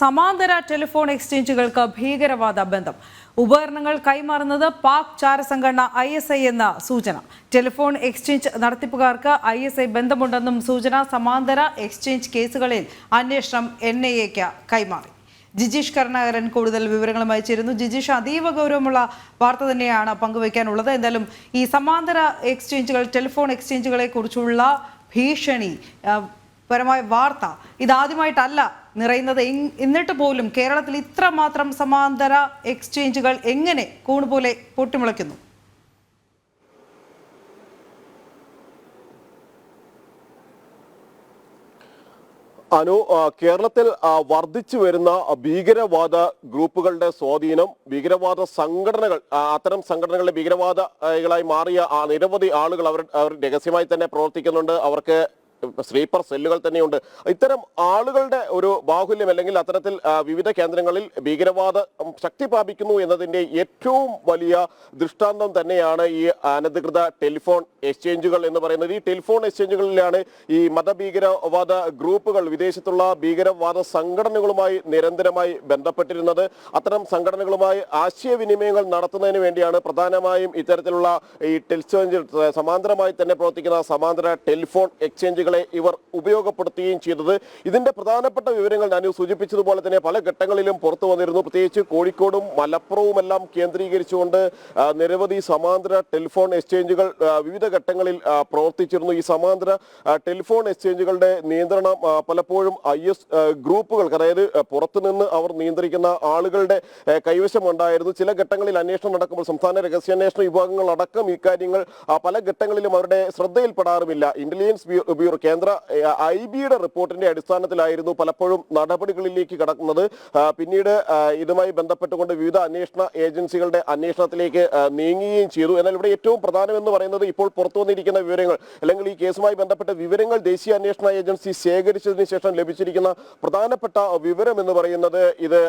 സമാന്തര ടെലിഫോൺ എക്സ്ചേഞ്ചുകൾക്ക് ഭീകരവാദ ബന്ധം. ഉപകരണങ്ങൾ കൈമാറുന്നത് പാക് ചാരസംഘടന ഐ എസ് ഐ എന്ന സൂചന. ടെലിഫോൺ എക്സ്ചേഞ്ച് നടത്തിപ്പുകാർക്ക് ഐ എസ് ഐ ബന്ധമുണ്ടെന്നും സൂചന സമാന്തര എക്സ്ചേഞ്ച് കേസുകളിൽ അന്വേഷണം എൻ ഐ എക്ക് കൈമാറി. ജിജീഷ് കരുണാകരൻ കൂടുതൽ വിവരങ്ങളുമായി ചേരുന്നു. ജിജീഷ് അതീവ ഗൗരവമുള്ള വാർത്ത തന്നെയാണ് പങ്കുവയ്ക്കാനുള്ളത്. എന്തായാലും ഈ സമാന്തര എക്സ്ചേഞ്ചുകൾ ടെലിഫോൺ എക്സ്ചേഞ്ചുകളെ കുറിച്ചുള്ള ഭീഷണി പരമായ വാർത്ത. ഇതാദ്യമായിട്ടല്ല നിറയുന്നത്. എന്നിട്ട് പോലും കേരളത്തിൽ ഇത്രമാത്രം സമാന്തര എക്സ്ചേഞ്ചുകൾ എങ്ങനെ കൂണുപോലെ പൊട്ടിമുളയ്ക്കുന്നു? അനു കേരളത്തിൽ വർദ്ധിച്ചു വരുന്ന ഭീകരവാദ ഗ്രൂപ്പുകളുടെ സ്വാധീനം ഭീകരവാദ സംഘടനകൾ അത്തരം സംഘടനകളുടെ ഭീകരവാദികളായി മാറിയ നിരവധി ആളുകൾ അവർ അവർ രഹസ്യമായി തന്നെ പ്രവർത്തിക്കുന്നുണ്ട്. അവർക്ക് സ്ലീപ്പർ സെല്ലുകൾ തന്നെയുണ്ട്. ഇത്തരം ആളുകളുടെ ഒരു ബാഹുല്യം അല്ലെങ്കിൽ അത്തരത്തിൽ വിവിധ കേന്ദ്രങ്ങളിൽ ഭീകരവാദ ശക്തി പ്രാപിക്കുന്നു എന്നതിന്റെ ഏറ്റവും വലിയ ദൃഷ്ടാന്തം തന്നെയാണ് ഈ അനധികൃത ടെലിഫോൺ എക്സ്ചേഞ്ചുകൾ എന്ന് പറയുന്നത്. ഈ ടെലിഫോൺ എക്സ്ചേഞ്ചുകളിലാണ് ഈ മതഭീകരവാദ ഗ്രൂപ്പുകൾ വിദേശത്തുള്ള ഭീകരവാദ സംഘടനകളുമായി നിരന്തരമായി ബന്ധപ്പെട്ടിരുന്നത്. അത്തരം സംഘടനകളുമായി ആശയവിനിമയങ്ങൾ നടത്തുന്നതിന് വേണ്ടിയാണ് പ്രധാനമായും ഇത്തരത്തിലുള്ള ഈ ടെലിഫോൺ സമാന്തരമായി തന്നെ പ്രവർത്തിക്കുന്ന സമാന്തര ടെലിഫോൺ എക്സ്ചേഞ്ചുകളെ ഇവർ ഉപയോഗപ്പെടുത്തുകയും ചെയ്തത്. ഇതിന്റെ പ്രധാനപ്പെട്ട വിവരങ്ങൾ ഞാൻ സൂചിപ്പിച്ചതുപോലെ തന്നെ പല ഘട്ടങ്ങളിലും പുറത്തു വന്നിരുന്നു. പ്രത്യേകിച്ച് കോഴിക്കോടും മലപ്പുറവും എല്ലാം കേന്ദ്രീകരിച്ചുകൊണ്ട് നിരവധി സമാന്തര ടെലിഫോൺ എക്സ്ചേഞ്ചുകൾ വിവിധ ഘട്ടങ്ങളിൽ പ്രവർത്തിച്ചിരുന്നു. ഈ സമാന്തര ടെലിഫോൺ എക്സ്ചേഞ്ചുകളുടെ നിയന്ത്രണം പലപ്പോഴും ഐ എസ് ഗ്രൂപ്പുകൾക്ക് അതായത് പുറത്തുനിന്ന് അവർ നിയന്ത്രിക്കുന്ന ആളുകളുടെ കൈവശം കൈവശമുണ്ടായിരുന്നു. ചില ഘട്ടങ്ങളിൽ അന്വേഷണം നടക്കുമ്പോൾ സംസ്ഥാന രഹസ്യാന്വേഷണ വിഭാഗങ്ങൾ അടക്കം ഇക്കാര്യങ്ങൾ പല ഘട്ടങ്ങളിലും അവരുടെ ശ്രദ്ധയിൽപ്പെടാറുമില്ല. ഇന്റലിജൻസ് ബ്യൂറോ കേന്ദ്ര ഐ ബിയുടെ റിപ്പോർട്ടിന്റെ അടിസ്ഥാനത്തിലായിരുന്നു പലപ്പോഴും നടപടികളിലേക്ക് കടക്കുന്നത്. പിന്നീട് ഇതുമായി ബന്ധപ്പെട്ടുകൊണ്ട് വിവിധ അന്വേഷണ ഏജൻസികളുടെ അന്വേഷണത്തിലേക്ക് നീങ്ങുകയും ചെയ്തു. എന്നാൽ ഇവിടെ ഏറ്റവും പ്രധാനമെന്ന് പറയുന്നത് ഇപ്പോൾ പുറത്തു വന്നിരിക്കുന്ന വിവരങ്ങൾ അല്ലെങ്കിൽ ഈ കേസുമായി ബന്ധപ്പെട്ട വിവരങ്ങൾ ദേശീയ അന്വേഷണ ഏജൻസി ശേഖരിച്ചതിന് ശേഷം ലഭിച്ചിരിക്കുന്ന പ്രധാനപ്പെട്ട വിവരം എന്ന് പറയുന്നത് ഇത്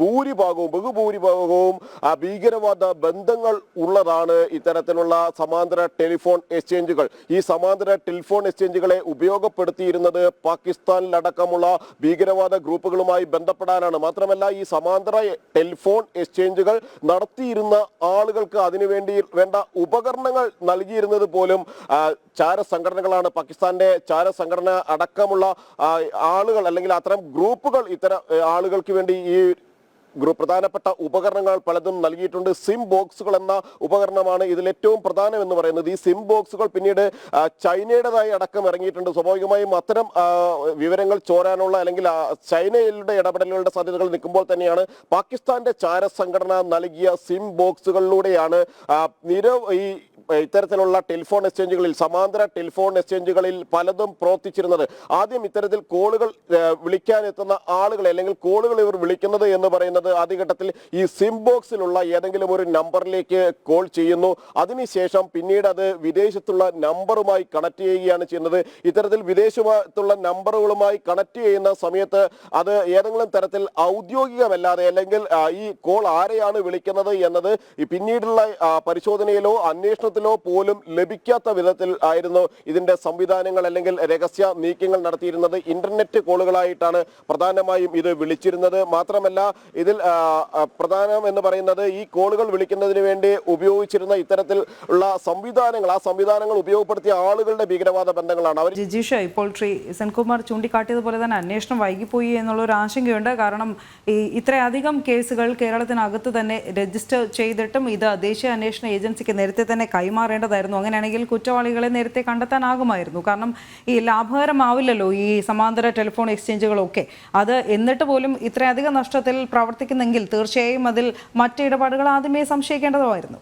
ഭൂരിഭാഗവും ബഹുഭൂരിഭാഗവും ഭീകരവാദ ബന്ധങ്ങൾ ഉള്ളതാണ് ഇത്തരത്തിലുള്ള സമാന്തര ടെലിഫോൺ എക്സ്ചേഞ്ചുകൾ. ഈ സമാന്തര ടെലിഫോൺ എക്സ്ചേഞ്ചുകളെ ഉപയോഗപ്പെടുത്തിയിരുന്നത് പാകിസ്ഥാനിലടക്കമുള്ള ഭീകരവാദ ഗ്രൂപ്പുകളുമായി ബന്ധപ്പെടാനാണ്. മാത്രമല്ല ഈ സമാന്തര ടെലിഫോൺ എക്സ്ചേഞ്ചുകൾ നടത്തിയിരുന്ന ആളുകൾക്ക് അതിനുവേണ്ടി വേണ്ട ഉപകരണങ്ങൾ നൽകിയിരുന്നത് പോലും ചാര സംഘടനകളാണ് പാകിസ്ഥാന്റെ ചാര സംഘടന അടക്കമുള്ള ആളുകൾ അല്ലെങ്കിൽ അത്തരം ഗ്രൂപ്പുകൾ ഇത്തരം ആളുകൾക്ക് വേണ്ടി ഈ പ്രധാനപ്പെട്ട ഉപകരണങ്ങൾ പലതും നൽകിയിട്ടുണ്ട്. സിം ബോക്സുകൾ എന്ന ഉപകരണമാണ് ഇതിൽ ഏറ്റവും പ്രധാനം എന്ന് പറയുന്നത്. ഈ സിം ബോക്സുകൾ പിന്നീട് ചൈനയുടേതായി അടക്കം ഇറങ്ങിയിട്ടുണ്ട്. സ്വാഭാവികമായും അത്തരം വിവരങ്ങൾ ചോരാനുള്ള അല്ലെങ്കിൽ ചൈനയുടെ ഇടപെടലുകളുടെ സാധ്യതകൾ നിൽക്കുമ്പോൾ തന്നെയാണ് പാകിസ്ഥാന്റെ ചാര സംഘടന നൽകിയ സിം ബോക്സുകളിലൂടെയാണ് നിര ഈ ഇത്തരത്തിലുള്ള ടെലിഫോൺ എക്സ്ചേഞ്ചുകളിൽ സമാന്തര ടെലിഫോൺ എക്സ്ചേഞ്ചുകളിൽ പലതും പ്രവർത്തിച്ചിരുന്നത്. ആദ്യം ഇത്തരത്തിൽ കോളുകൾ വിളിക്കാൻ വിളിക്കാനെത്തുന്ന ആളുകളെ അല്ലെങ്കിൽ കോളുകൾ ഇവർ വിളിക്കുന്നത് എന്ന് പറയുന്നത് ആദ്യഘട്ടത്തിൽ ഈ സിം ബോക്സിലുള്ള ഏതെങ്കിലും ഒരു നമ്പറിലേക്ക് കോൾ ചെയ്യുന്നു. അതിനുശേഷം പിന്നീട് അത് വിദേശത്തുള്ള നമ്പറുമായി കണക്ട് ചെയ്യുകയാണ് ചെയ്യുന്നത്. ഇത്തരത്തിൽ വിദേശത്തുള്ള നമ്പറുകളുമായി കണക്ട് ചെയ്യുന്ന സമയത്ത് അത് ഏതെങ്കിലും തരത്തിൽ ഔദ്യോഗികമല്ലാതെ അല്ലെങ്കിൽ ഈ കോൾ ആരെയാണ് വിളിക്കുന്നത് എന്നത് പിന്നീടുള്ള പരിശോധനയിലോ അന്വേഷണത്തിലോ പോലും ലഭിക്കാത്ത വിധത്തിൽ ആയിരുന്നു ഇതിന്റെ സംവിധാനങ്ങൾ അല്ലെങ്കിൽ രഹസ്യ നീക്കങ്ങൾ നടത്തിയിരുന്നത്. ഇന്റർനെറ്റ് കോളുകളായിട്ടാണ് പ്രധാനമായും ഇത് വിളിച്ചിരുന്നത്. മാത്രമല്ല ഇതിൽ പ്രധാനം എന്ന് പറയുന്നത് ഈ കോളുകൾ വിളിക്കുന്നതിന് വേണ്ടി ഉപയോഗിച്ചിരുന്ന ഇത്തരത്തിൽ ഉള്ള സംവിധാനങ്ങൾ. ആ സംവിധാനങ്ങൾ ഉപയോഗപ്പെടുത്തിയ ആളുകളുടെ ഭീകരവാദ ബന്ധങ്ങളാണ്. അവർ ജിജീഷ് ഇപ്പോൾ ശ്രീ സെൻകുമാർ ചൂണ്ടിക്കാട്ടിയതുപോലെ തന്നെ അന്വേഷണം വൈകിപ്പോയി എന്നുള്ള ഒരു ആശങ്കയുണ്ട്. കാരണം ഈ ഇത്രയധികം കേസുകൾ കേരളത്തിനകത്ത് തന്നെ രജിസ്റ്റർ ചെയ്തിട്ടും ഇത് ദേശീയ അന്വേഷണ ഏജൻസിക്ക് നേരത്തെ തന്നെ കൈമാറേണ്ടതായിരുന്നു. അങ്ങനെയാണെങ്കിൽ കുറ്റവാളികളെ നേരത്തെ കണ്ടെത്താനാകുമായിരുന്നു. കാരണം ഈ ലാഭകരമാവില്ലല്ലോ ഈ സമാന്തര ടെലിഫോൺ എക്സ്ചേഞ്ചുകളൊക്കെ. അത് എന്നിട്ട് പോലും ഇത്രയധികം നഷ്ടത്തിൽ പ്രവർത്തിക്കുന്നെങ്കിൽ തീർച്ചയായും അതിൽ മറ്റ് ഇടപാടുകൾ ആദ്യമേ സംശയിക്കേണ്ടതുമായിരുന്നു.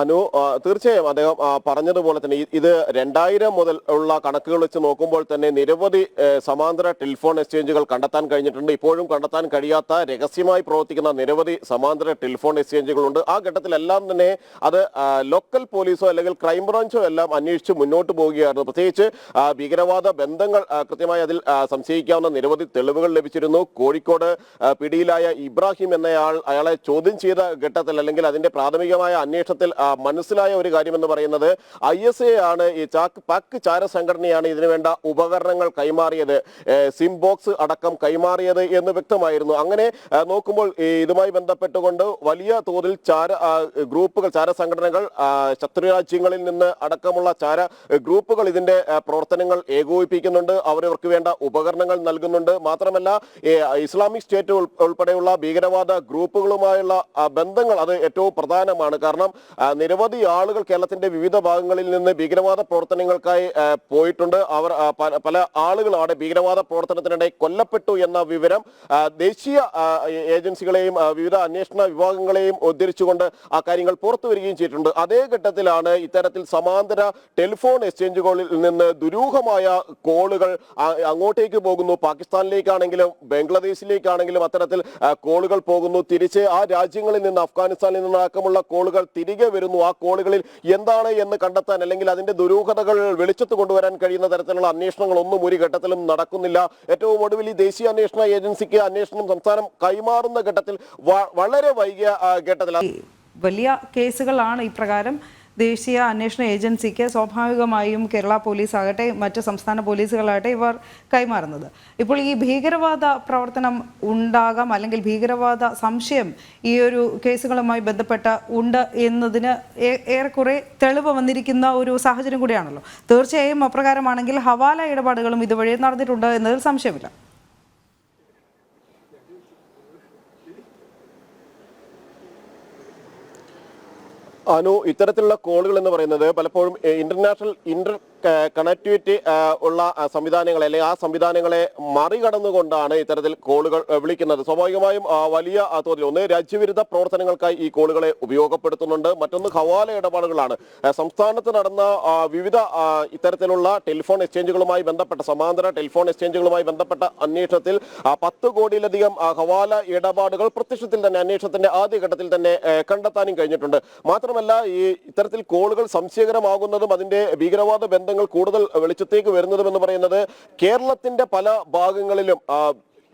അനു തീർച്ചയായും അദ്ദേഹം പറഞ്ഞതുപോലെ തന്നെ ഇത് രണ്ടായിരം മുതൽ ഉള്ള കണക്കുകൾ വെച്ച് നോക്കുമ്പോൾ തന്നെ നിരവധി സമാന്തര ടെലിഫോൺ എക്സ്ചേഞ്ചുകൾ കണ്ടെത്താൻ കഴിഞ്ഞിട്ടുണ്ട്. ഇപ്പോഴും കണ്ടെത്താൻ കഴിയാത്ത രഹസ്യമായി പ്രവർത്തിക്കുന്ന നിരവധി സമാന്തര ടെലിഫോൺ എക്സ്ചേഞ്ചുകളുണ്ട്. ആ ഘട്ടത്തിലെല്ലാം തന്നെ അത് ലോക്കൽ പോലീസോ അല്ലെങ്കിൽ ക്രൈംബ്രാഞ്ചോ എല്ലാം അന്വേഷിച്ച് മുന്നോട്ട് പോവുകയായിരുന്നു. പ്രത്യേകിച്ച് ഭീകരവാദ ബന്ധങ്ങൾ കൃത്യമായി അതിൽ സംശയിക്കാവുന്ന നിരവധി തെളിവുകൾ ലഭിച്ചിരുന്നു. കോഴിക്കോട് പിടിയിലായ ഇബ്രാഹിം എന്നയാൾ അയാളെ ചോദ്യം ചെയ്ത ഘട്ടത്തിൽ അല്ലെങ്കിൽ അതിന്റെ പ്രാഥമികമായ അന്വേഷണം അന്വേഷണത്തിൽ മനസ്സിലായ ഒരു കാര്യം എന്ന് പറയുന്നത് ഐ എസ് എ ആണ് ഈ ചാക്ക് പാക് ചാര സംഘടനയാണ് ഇതിനുവേണ്ട ഉപകരണങ്ങൾ കൈമാറിയത്. സിം ബോക്സ് അടക്കം കൈമാറിയത് എന്ന് വ്യക്തമായിരുന്നു. അങ്ങനെ നോക്കുമ്പോൾ ഇതുമായി ബന്ധപ്പെട്ടുകൊണ്ട് വലിയ തോതിൽ ചാര ഗ്രൂപ്പുകൾ ചാര സംഘടനകൾ ശത്രുരാജ്യങ്ങളിൽ നിന്ന് അടക്കമുള്ള ചാര ഗ്രൂപ്പുകൾ ഇതിന്റെ പ്രവർത്തനങ്ങൾ ഏകോപിപ്പിക്കുന്നുണ്ട്. അവരവർക്ക് വേണ്ട ഉപകരണങ്ങൾ നൽകുന്നുണ്ട്. മാത്രമല്ല ഇസ്ലാമിക് സ്റ്റേറ്റ് ഉൾ- ഉൾപ്പെടെയുള്ള ഭീകരവാദ ഗ്രൂപ്പുകളുമായുള്ള ബന്ധങ്ങൾ അത് ഏറ്റവും പ്രധാനമാണ്. കാരണം ആ, നിരവധി ആളുകൾ കേരളത്തിന്റെ വിവിധ ഭാഗങ്ങളിൽ നിന്ന് ഭീകരവാദ പ്രവർത്തനങ്ങൾക്കായി പോയിട്ടുണ്ട്. അവർ പല- അവിടെ ഭീകരവാദ പ്രവർത്തനത്തിനിടെ കൊല്ലപ്പെട്ടു എന്ന വിവരം ദേശീയ ഏജൻസികളെയും വിവിധ അന്വേഷണ വിഭാഗങ്ങളെയും ഉദ്ധരിച്ചുകൊണ്ട് ആ കാര്യങ്ങൾ പുറത്തു വരികയും ചെയ്തിട്ടുണ്ട്. അതേ ഘട്ടത്തിലാണ് ഇത്തരത്തിൽ സമാന്തര ടെലിഫോൺ എക്സ്ചേഞ്ചുകളിൽ നിന്ന് ദുരൂഹമായ കോളുകൾ അങ്ങോട്ടേക്ക് പോകുന്നു. പാകിസ്ഥാനിലേക്കാണെങ്കിലും ബംഗ്ലാദേശിലേക്കാണെങ്കിലും അത്തരത്തിൽ കോളുകൾ പോകുന്നു. തിരിച്ച് ആ രാജ്യങ്ങളിൽ നിന്ന് അഫ്ഗാനിസ്ഥാനിൽ നിന്നടക്കമുള്ള കോളുകൾ തിരികെ വരുന്നു ആ കോളുകളിൽ എന്താണ് എന്ന് കണ്ടെത്താൻ അല്ലെങ്കിൽ അതിന്റെ ദുരൂഹതകൾ വെളിച്ചത്ത് കൊണ്ടുവരാൻ കഴിയുന്ന തരത്തിലുള്ള അന്വേഷണങ്ങൾ ഒന്നും ഒരു ഘട്ടത്തിലും നടക്കുന്നില്ല. ഏറ്റവും ഒടുവിൽ ഈ ദേശീയ അന്വേഷണ ഏജൻസിക്ക് അന്വേഷണം സംസ്ഥാനം കൈമാറുന്ന ഘട്ടത്തിൽ വളരെ വൈകിയ ഘട്ടത്തിലാണ്. വലിയ കേസുകളാണ് ഇപ്രകാരം ദേശീയ അന്വേഷണ ഏജൻസിക്ക് സ്വാഭാവികമായും കേരള പോലീസ് ആകട്ടെ മറ്റ് സംസ്ഥാന പോലീസുകളാകട്ടെ ഇവർ കൈമാറുന്നത്. ഇപ്പോൾ ഈ ഭീകരവാദ പ്രവർത്തനം ഉണ്ടാകാം അല്ലെങ്കിൽ ഭീകരവാദ സംശയം ഈ ഒരു കേസുകളുമായി ബന്ധപ്പെട്ട ഉണ്ട് എന്നതിന് ഏറെക്കുറെ തെളിവ് വന്നിരിക്കുന്ന ഒരു സാഹചര്യം കൂടിയാണല്ലോ. തീർച്ചയായും അപ്രകാരമാണെങ്കിൽ ഹവാല ഇടപാടുകളും ഇതുവഴി നടന്നിട്ടുണ്ട് എന്നതിൽ സംശയമില്ല. അനു ഇത്തരത്തിലുള്ള കോളുകൾ എന്ന് പറയുന്നത് പലപ്പോഴും ഇന്റർനാഷണൽ ഇന്റർ കണക്ടിവിറ്റി ഉള്ള സംവിധാനങ്ങളെ അല്ലെങ്കിൽ ആ സംവിധാനങ്ങളെ മറികടന്നുകൊണ്ടാണ് ഇത്തരത്തിൽ കോളുകൾ വിളിക്കുന്നത്. സ്വാഭാവികമായും വലിയ തോതിൽ ഒന്ന് രാജ്യവിരുദ്ധ പ്രവർത്തനങ്ങൾക്കായി ഈ കോളുകളെ ഉപയോഗപ്പെടുത്തുന്നുണ്ട്. മറ്റൊന്ന് ഹവാല ഇടപാടുകളാണ്. സംസ്ഥാനത്ത് നടന്ന വിവിധ ഇത്തരത്തിലുള്ള ടെലിഫോൺ എക്സ്ചേഞ്ചുകളുമായി ബന്ധപ്പെട്ട സമാന്തര ടെലിഫോൺ എക്സ്ചേഞ്ചുകളുമായി ബന്ധപ്പെട്ട അന്വേഷണത്തിൽ പത്ത് കോടിയിലധികം ഹവാല ഇടപാടുകൾ പ്രത്യക്ഷത്തിൽ തന്നെ അന്വേഷണത്തിന്റെ ആദ്യഘട്ടത്തിൽ തന്നെ കണ്ടെത്താനും കഴിഞ്ഞിട്ടുണ്ട്. മാത്രമല്ല ഈ ഇത്തരത്തിൽ കോളുകൾ സംശയകരമാകുന്നതും അതിന്റെ ഭീകരവാദ ബന്ധങ്ങൾ കൂടുതൽ വെളിച്ചത്തേക്ക് വരുന്നതും എന്ന് പറയുന്നത് കേരളത്തിന്റെ പല ഭാഗങ്ങളിലും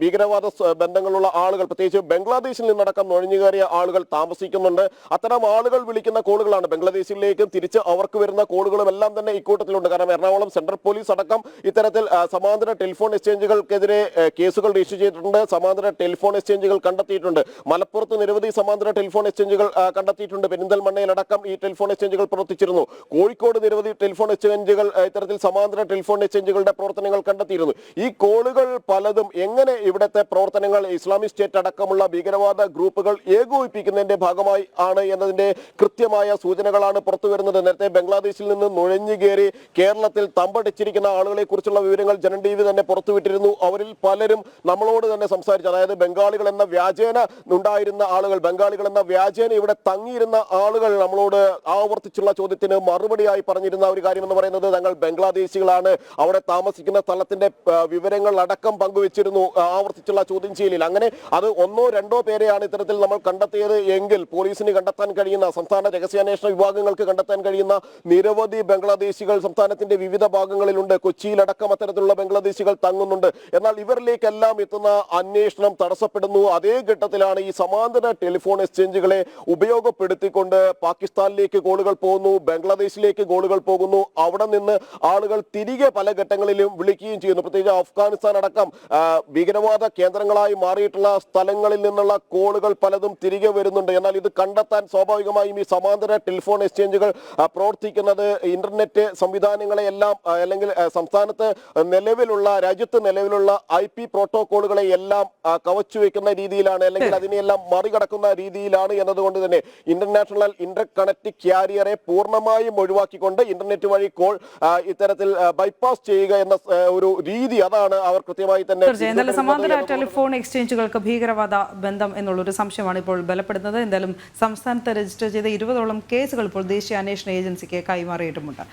ഭീകരവാദ ബന്ധങ്ങളുള്ള ആളുകൾ പ്രത്യേകിച്ച് ബംഗ്ലാദേശിൽ നിന്നടക്കം നുഴഞ്ഞു കയറിയ ആളുകൾ താമസിക്കുന്നുണ്ട്. അത്തരം ആളുകൾ വിളിക്കുന്ന കോളുകളാണ് ബംഗ്ലാദേശിലേക്കും തിരിച്ച് അവർക്ക് വരുന്ന കോളുകളും എല്ലാം തന്നെ ഇക്കൂട്ടത്തിലുണ്ട്. കാരണം എറണാകുളം സെൻട്രൽ പോലീസ് അടക്കം ഇത്തരത്തിൽ സമാന്തര ടെലിഫോൺ എക്സ്ചേഞ്ചുകൾക്കെതിരെ കേസുകൾ രജിസ്റ്റർ ചെയ്തിട്ടുണ്ട്. സമാന്തര ടെലിഫോൺ എക്സ്ചേഞ്ചുകൾ കണ്ടെത്തിയിട്ടുണ്ട്. മലപ്പുറത്ത് നിരവധി സമാന്തര ടെലിഫോൺ എക്സ്ചേഞ്ചുകൾ കണ്ടെത്തിയിട്ടുണ്ട്. കണ്ടെത്തിയിട്ടുണ്ട് പെരിന്തൽമണ്ണയിലടക്കം ഈ ടെലിഫോൺ എക്സ്ചേഞ്ചുകൾ പ്രവർത്തിച്ചിരുന്നു. കോഴിക്കോട് നിരവധി ടെലിഫോൺ എക്സ്ചേഞ്ചുകൾ ഇത്തരത്തിൽ സമാന്തര ടെലിഫോൺ എക്സ്ചേഞ്ചുകളുടെ പ്രവർത്തനങ്ങൾ കണ്ടെത്തിയിരുന്നു. ഈ കോളുകൾ പലതും എങ്ങനെ ഇവിടുത്തെ പ്രവർത്തനങ്ങൾ ഇസ്ലാമിക് സ്റ്റേറ്റ് അടക്കമുള്ള ഭീകരവാദ ഗ്രൂപ്പുകൾ ഏകോപിപ്പിക്കുന്നതിന്റെ ഭാഗമായി ആണ് എന്നതിന്റെ കൃത്യമായ സൂചനകളാണ് പുറത്തു വരുന്നത്. നേരത്തെ ബംഗ്ലാദേശിൽ നിന്ന് നുഴഞ്ഞു കയറി കേരളത്തിൽ തമ്പടിച്ചിരിക്കുന്ന ആളുകളെ കുറിച്ചുള്ള വിവരങ്ങൾ ജനൻ ടി വി തന്നെ പുറത്തുവിട്ടിരുന്നു. അവരിൽ പലരും നമ്മളോട് തന്നെ സംസാരിച്ചു. അതായത് ബംഗാളികൾ എന്ന വ്യാജേന ഉണ്ടായിരുന്ന ആളുകൾ ബംഗാളികൾ എന്ന വ്യാജേന ഇവിടെ തങ്ങിയിരുന്ന ആളുകൾ നമ്മളോട് ആവർത്തിച്ചുള്ള ചോദ്യത്തിന് മറുപടിയായി പറഞ്ഞിരുന്ന ഒരു കാര്യം എന്ന് പറയുന്നത് തങ്ങൾ ബംഗ്ലാദേശികളാണ്. അവിടെ താമസിക്കുന്ന സ്ഥലത്തിന്റെ വിവരങ്ങൾ അടക്കം പങ്കുവച്ചിരുന്നു. ആവർത്തിച്ചുള്ള ചോദ്യം ചെയ്യലിൽ അങ്ങനെ അത് ഒന്നോ രണ്ടോ പേരെയാണ് ഇത്തരത്തിൽ നമ്മൾ കണ്ടെത്തിയത് എങ്കിൽ പോലീസിന് കണ്ടെത്താൻ കഴിയുന്ന സംസ്ഥാന രഹസ്യാന്വേഷണ വിഭാഗങ്ങൾക്ക് കണ്ടെത്താൻ കഴിയുന്ന നിരവധി ബംഗ്ലാദേശികൾ സംസ്ഥാനത്തിന്റെ വിവിധ ഭാഗങ്ങളിലുണ്ട്. കൊച്ചിയിലടക്കം അത്തരത്തിലുള്ള ബംഗ്ലാദേശികൾ തങ്ങുന്നുണ്ട്. എന്നാൽ ഇവരിലേക്കെല്ലാം എത്തുന്ന അന്വേഷണം തടസ്സപ്പെടുന്നു. അതേ ഘട്ടത്തിലാണ് ഈ സമാന്തര ടെലിഫോൺ എക്സ്ചേഞ്ചുകളെ ഉപയോഗപ്പെടുത്തിക്കൊണ്ട് പാകിസ്ഥാനിലേക്ക് കോളുകൾ പോകുന്നു ബംഗ്ലാദേശിലേക്ക് കോളുകൾ പോകുന്നു. അവിടെ നിന്ന് ആളുകൾ തിരികെ പല ഘട്ടങ്ങളിലും വിളിക്കുകയും ചെയ്യുന്നു. പ്രത്യേകിച്ച് അഫ്ഗാനിസ്ഥാൻ അടക്കം ആ, ഭീകരവാദ കേന്ദ്രങ്ങളായി മാറിയിട്ടുള്ള സ്ഥലങ്ങളിൽ നിന്നുള്ള കോളുകൾ പലതും തിരികെ വരുന്നുണ്ട്. എന്നാൽ ഇത് കണ്ടെത്താൻ സ്വാഭാവികമായും ഈ സമാന്തര ടെലിഫോൺ എക്സ്ചേഞ്ചുകൾ പ്രവർത്തിക്കുന്നത് ഇന്റർനെറ്റ് സംവിധാനങ്ങളെ എല്ലാം അല്ലെങ്കിൽ സംസ്ഥാനത്ത് നിലവിലുള്ള രാജ്യത്ത് നിലവിലുള്ള ഐ പി പ്രോട്ടോകോളുകളെ എല്ലാം കവച്ചു വെക്കുന്ന രീതിയിലാണ് അല്ലെങ്കിൽ അതിനെയെല്ലാം മറികടക്കുന്ന രീതിയിലാണ് എന്നതുകൊണ്ട് തന്നെ ഇന്റർനാഷണൽ ഇന്റർ കണക്ട് ക്യാരിയറെ പൂർണമായും ഒഴിവാക്കിക്കൊണ്ട് ഇന്റർനെറ്റ് വഴി കോൾ ഇത്തരത്തിൽ ബൈപ്പാസ് ചെയ്യുക എന്ന ഒരു രീതി അതാണ് അവർ കൃത്യമായി തന്നെ സമാന്തര ടെലിഫോൺ എക്സ്ചേഞ്ചുകൾക്ക് ഭീകരവാദ ബന്ധം എന്നുള്ളൊരു സംശയമാണ് ഇപ്പോൾ ബലപ്പെടുന്നത്. എന്തായാലും സംസ്ഥാനത്ത് രജിസ്റ്റർ ചെയ്ത ഇരുപതോളം കേസുകൾ ഇപ്പോൾ ദേശീയ അന്വേഷണ ഏജൻസിക്ക് കൈമാറിയിട്ടുമുണ്ട്.